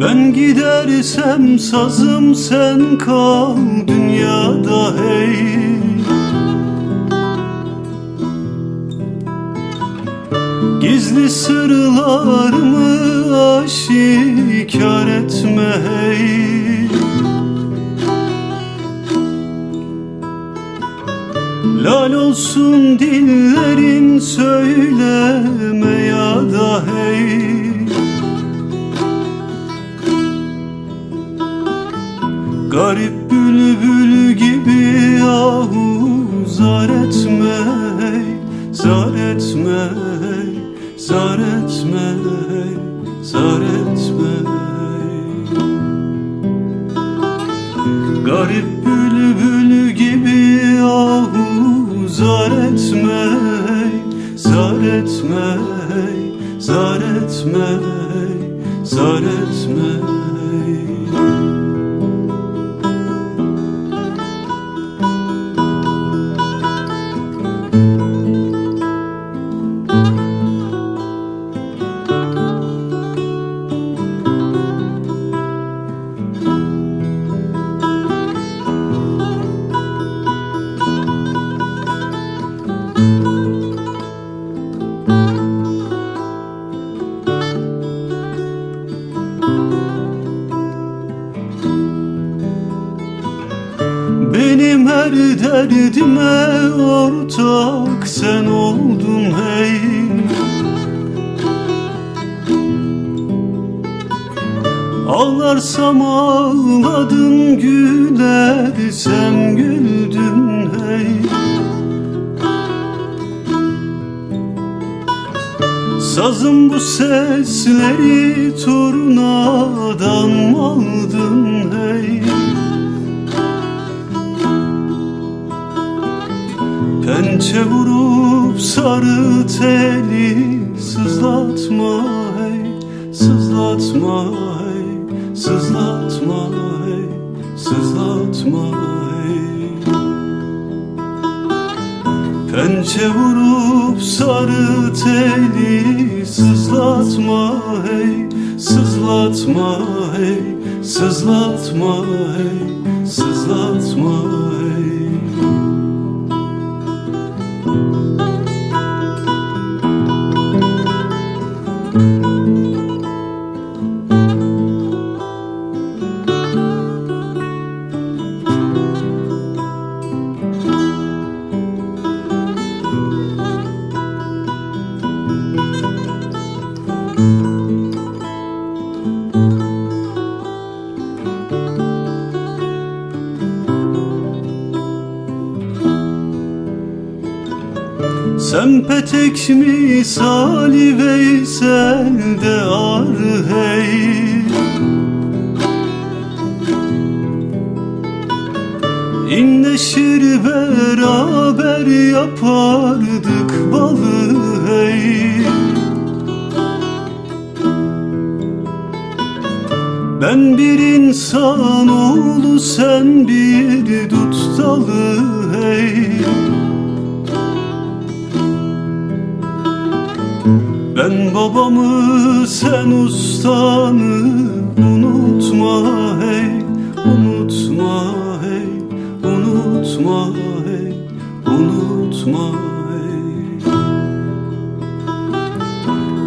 Ben gidersem sazım sen kal dünyada hey. Gizli sırlarımı aşikar etme hey. Lal olsun dillerin söyleme Garip bülbül gibi ahu zar etme Zar etme zar etme zar etme. Garip bülbül gibi ahu zar etme hey, Zar etme zar etme zar etme. Benim her derdime ortak sen oldun hey. Ağlarsam ağladın gülersem güldün hey. Sazım bu sesleri turnadan aldın hey Pençe vurup sarı teli sızlatma hey Sızlatma hey Sızlatma hey Sızlatma hey. Pençe vurup sarı teli sızlatma hey Sızlatma hey Sızlatma hey Sızlatma. hey Sen petek misali Veysel'de ar hey İnleşir beraber yapardık balı hey. Ben bir insan oğlu sen bir dut dalı hey Ben babamı sen ustanı. Unutma hey Unutma hey Unutma hey Unutma hey.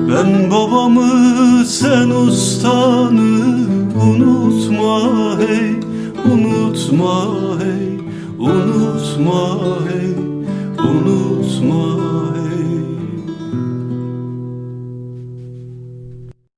Ben babamı sen ustanı. Unutma hey Unutma hey Unutma hey Unutma